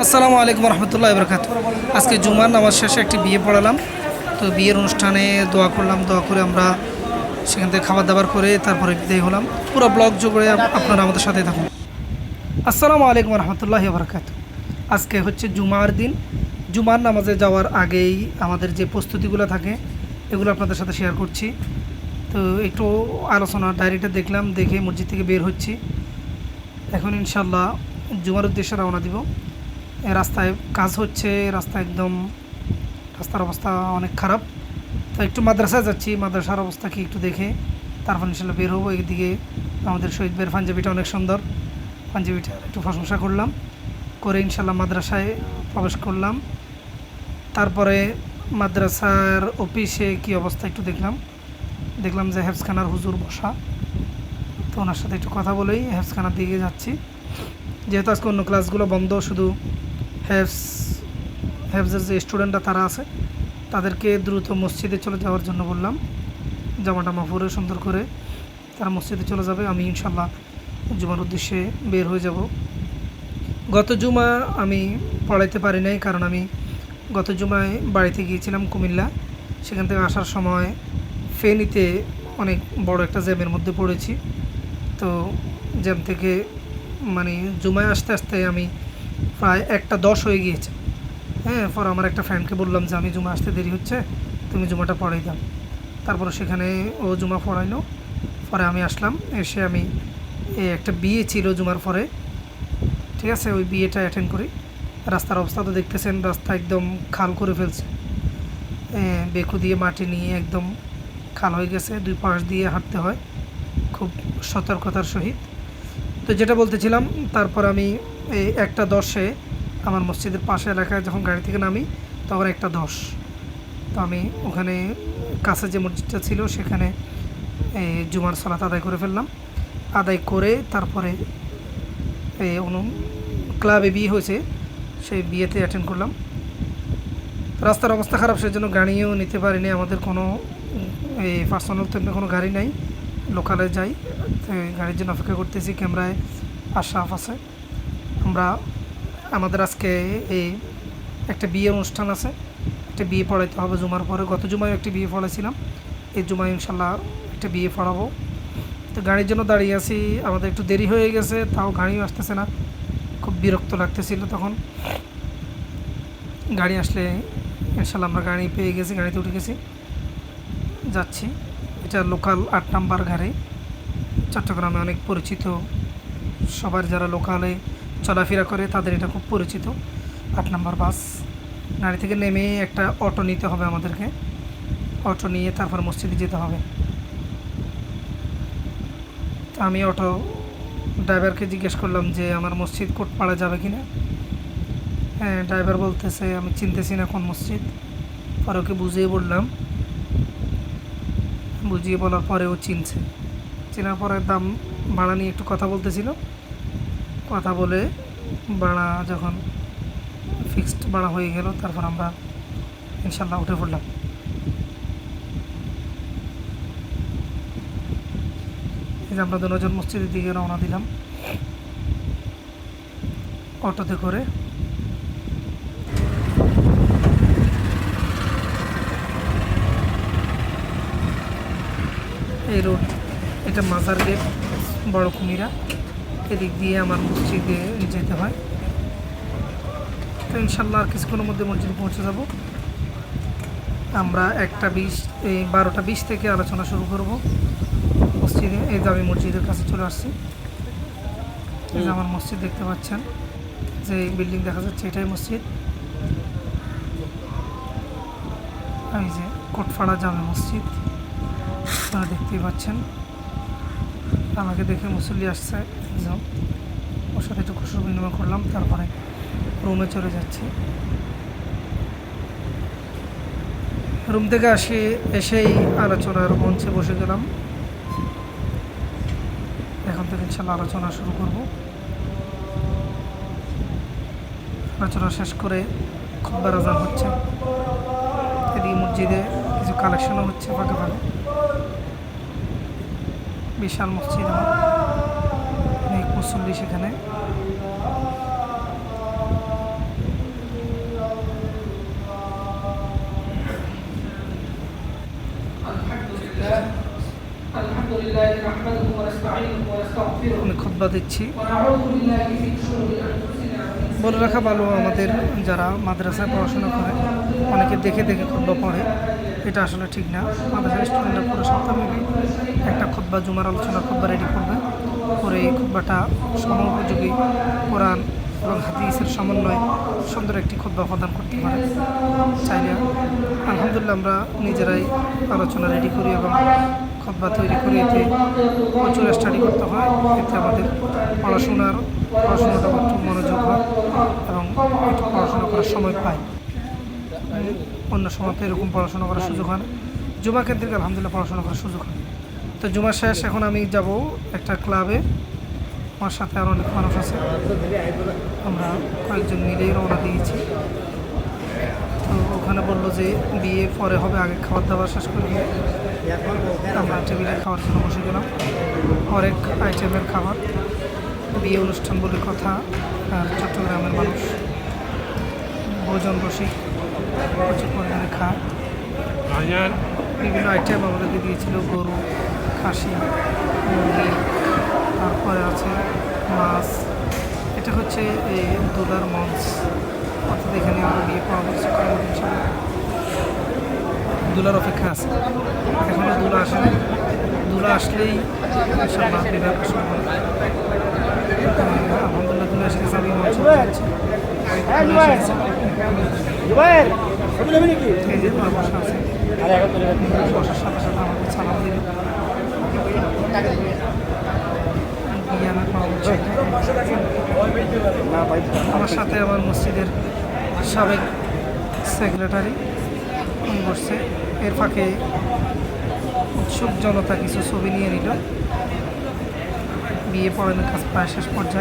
আসসালামু আলাইকুম রহমতুল্লাহ বরকাত আজকে জুমার নামাজ শেষে একটি বিয়ে পড়ালাম। তো বিয়ের অনুষ্ঠানে দোয়া করলাম, দোয়া করে আমরা সেখান থেকে খাবার দাবার করে তারপরে বিদায় হলাম। পুরো ব্লগ আপ- আপনারা আমাদের সাথে থাকুন। আসসালামু আলাইকুম রহমতুল্লাহ বরকাত আজকে হচ্ছে জুমার দিন। জুমার নামাজে যাওয়ার আগেই আমাদের যে প্রস্তুতিগুলো থাকে, এগুলো আপনাদের সাথে শেয়ার করছি। তো একটু আলোচনা ডায়েরিটা দেখলাম, দেখে মসজিদ থেকে বের হচ্ছি। এখন ইনশাল্লাহ জুমার উদ্দেশ্যে রওনা দিব। রাস্তায় কাজ হচ্ছে, রাস্তা একদম, রাস্তার অবস্থা অনেক খারাপ। তো একটু মাদ্রাসায় যাচ্ছি, মাদ্রাসার অবস্থা কি একটু দেখে। তারপর ইনশাল্লাহ বের হব। এইদিকে আমাদের শহীদ বের পাঞ্জাবিটা অনেক সুন্দর। পাঞ্জাবিটা একটু প্রশংসা করলাম। করে ইনশাল্লাহ মাদ্রাসায় প্রবেশ করলাম। তারপরে মাদ্রাসার অফিসে কি অবস্থা একটু দেখলাম। দেখলাম যে হেফসখানার হুজুর বসা। তো ওনার সাথে একটু কথা বলেই হেফসখানার দিকে যাচ্ছি। যেহেতু আজকে অন্য ক্লাসগুলো বন্ধ, শুধু হেফস হেফসের যে স্টুডেন্টরা তারা আছে, তাদেরকে দ্রুত মসজিদে চলে যাওয়ার জন্য বললাম। জামাটা মাফুরে সুন্দর করে তারা মসজিদে চলে যাবে, আমি ইনশাল্লাহ জুমার উদ্দেশ্যে বের হয়ে যাব। গত জুমা আমি পড়াইতে পারি নাই, কারণ আমি গত জুমায় বাড়িতে গিয়েছিলাম কুমিল্লা। সেখান থেকে আসার সময় ফেনীতে অনেক বড় একটা জ্যামের মধ্যে পড়েছি। তো জ্যাম থেকে মানে জুমায় আসতে আসতে আমি প্রায় একটা দশ হয়ে গিয়েছে। হ্যাঁ পর আমার একটা ফ্রেন্ডকে বললাম যে, আমি জুমা আসতে দেরি হচ্ছে, তুমি জুমাটা পড়াই দাও। তারপরে সেখানে ও জুমা পড়াইলো। পরে আমি আসলাম, এসে আমি একটা বিয়ে ছিল জুমার পরে। ঠিক আছে? ওই বিয়েটা অ্যাটেন্ড করি। রাস্তার অবস্থা তো দেখতেছেন, রাস্তা একদম খাল করে ফেলছে। বেকু দিয়ে মাটি নিয়ে একদম খাল হয়ে গেছে, দুই পাশ দিয়ে হাঁটতে হয়। খুব সতর্কতার সহিত। তো যেটা বলতেছিলাম, তারপর আমি এই একটা দশে আমার মসজিদের পাশে এলাকায় যখন গাড়ি থেকে নামি, তখন একটা দশ। তো আমি ওখানে কাছে যে মসজিদটা ছিল, সেখানে জুমার সালাত আদায় করে ফেললাম। আদায় করে তারপরে এই অনু, ক্লাবে বিয়ে হয়েছে, সেই বিয়েতে অ্যাটেন্ড করলাম। রাস্তার অবস্থা খারাপ, সেজন্য গাড়িও নিতে পারিনি। আমাদের কোনো এই পার্সোনাল তো কোনো গাড়ি নাই। লোকালে যাই। গাড়ির জন্য অপেক্ষা করতেছি, ক্যামেরায় আশরাফ আছে। আমরা, আমাদের আজকে এই একটা বিয়ের অনুষ্ঠান আছে। একটা বিয়ে পড়াইতে হবে জুমার পরে। গত জুমায় একটি বিয়ে পড়াইছিলাম। এই জুমায় ইনশাল্লাহ একটা বিয়ে পড়াবো। তো গাড়ির জন্য দাঁড়িয়ে আছি। আমাদের একটু দেরি হয়ে গেছে, তাও গাড়িও আসতেছে না। খুব বিরক্ত লাগতেছিল তখন। গাড়ি আসলে ইনশাল্লাহ আমরা গাড়ি পেয়ে গেছি, গাড়িতে উঠে গেছি। যাচ্ছি। এটা লোকাল আট নাম্বার গাড়ি চট্টগ্রামে অনেক পরিচিত। সবার যারা লোকালে চলাফেরা করে, তাদের এটা খুব পরিচিত। আট নাম্বার বাস। গাড়ি থেকে নেমে একটা অটো নিতে হবে আমাদেরকে। অটো নিয়ে তারপর মসজিদে যেতে হবে। তা আমি অটো ড্রাইভারকে জিজ্ঞেস করলাম যে, আমার মসজিদ কোটপাড়া যাবে কি না হ্যাঁ ড্রাইভার বলতেছে, আমি চিনতেছি না কোন মসজিদ। পরে ওকে বুঝিয়ে বললাম বুঝিয়ে বলার পরে ও চিনছে। চেনার পরে দাম ভাড়া নিয়ে একটু কথা বলতেছিল। কথা বলে ভাড়া যখন ফিক্সড ভাড়া হয়ে গেল, তারপর আমরা ইনশাল্লাহ উঠে পড়লাম। এই যে আমরা দুজন মসজিদের দিকে রওনা দিলাম। অটোতে করে এই রোড এটা মাজার গেট বড় কুমিরা। এদিক দিয়ে আমার মসজিদে যেতে হয়। তো ইনশাল্লাহ আর কিছুক্ষণের মধ্যে মসজিদে পৌঁছে যাব। আমরা একটা বিশ এই বারোটা বিশ থেকে আলোচনা শুরু করব মসজিদে। এই আমি মসজিদের কাছে চলে আসছি। এই আমার মসজিদ দেখতে পাচ্ছেন। যে বিল্ডিং দেখা যাচ্ছে এটাই মসজিদ। এই যে কোটফাড়া জামে মসজিদ। আপনারা দেখতেই পাচ্ছেন। আমাকে দেখে মুসল্লি আসছে একজন ওর সাথে একটু কুশল বিনিময় করলাম, তারপরে রুমে চলে যাচ্ছি। রুম থেকে আসি, এসেই আলোচনার মঞ্চে বসে গেলাম। এখন থেকে ইনশাল্লাহ আলোচনা শুরু করব। আলোচনা শেষ করে খুববার আজান হচ্ছে। এদিকে মসজিদে কিছু কালেকশনও হচ্ছে ফাঁকে ফাঁকে বিশাল মসজিদ মুসল্লি সেখানে। দিচ্ছি। বলে রাখা ভালো আমাদের যারা মাদ্রাসায় পড়াশোনা করে, অনেকে দেখে দেখে খুব পড়ে। এটা আসলে ঠিক না। মাদ্রাসার স্টুডেন্টরা পুরো সপ্তাহ একটা খুদ্া, জুমার আলোচনা, খুদ্া রেডি করবে। করে এই খুদ্াটা সময়োপযোগী কোরআন এবং হাদিসের সমন্বয়ে সুন্দর একটি খুদ্া প্রদান করতে পারে। চাইলে আলহামদুলিল্লাহ আমরা নিজেরাই আলোচনা রেডি করি এবং খতবা তৈরি করি এতে প্রচুর স্টাডি করতে হয়। এতে আমাদের পড়াশোনার, পড়াশোনাটা একটু মনোযোগ হয় এবং একটু পড়াশোনা করার সময় পাই অন্য সময় তো এরকম পড়াশোনা করার সুযোগ হয় না। জুমা কেন্দ্রিক আলহামদুলিল্লাহ পড়াশোনা করার সুযোগ হয়। তো জুমা শেষ, এখন আমি যাব একটা ক্লাবে। আমার সাথে আরও অনেক মানুষ আছে। আমরা কয়েকজন মিলেই রওনা দিয়েছি। তো ওখানে বলল যে বিয়ে পরে হবে, আগে খাবার দাবার শেষ করে আমরা টেবিলে খাওয়ার জন্য বসে গেলাম। অনেক আইটেমের খাবার, বিয়ে অনুষ্ঠান বলে কথা, আর চট্টগ্রামের মানুষ, ভোজন রসিক। প্রচুর পরিমাণে বিভিন্ন আইটেম আমাদেরকে দিয়েছিল গরু খাসি মুরগি তারপরে আছে মাছ। এটা হচ্ছে এই দোলার মঞ্চ। অর্থাৎ এখানে আমরা বিয়ে পরামর্শ করার ইনশাআল্লাহ দুলার অপেক্ষা আছে। এখনও দুলা আসেনি দুলা আসলেই বিবাহ শুরু হবে। আলহামদুলিল্লাহ দুলা এসে গেছে আমি মঞ্চ আমার সাথে আমার মসজিদের সাবেক সেক্রেটারি বসছে এর ফাঁকে উৎসুক জনতা কিছু ছবি নিয়ে নিল। বিয়ে পড়ানোর কাজ প্রায় শেষ পর্যায়ে।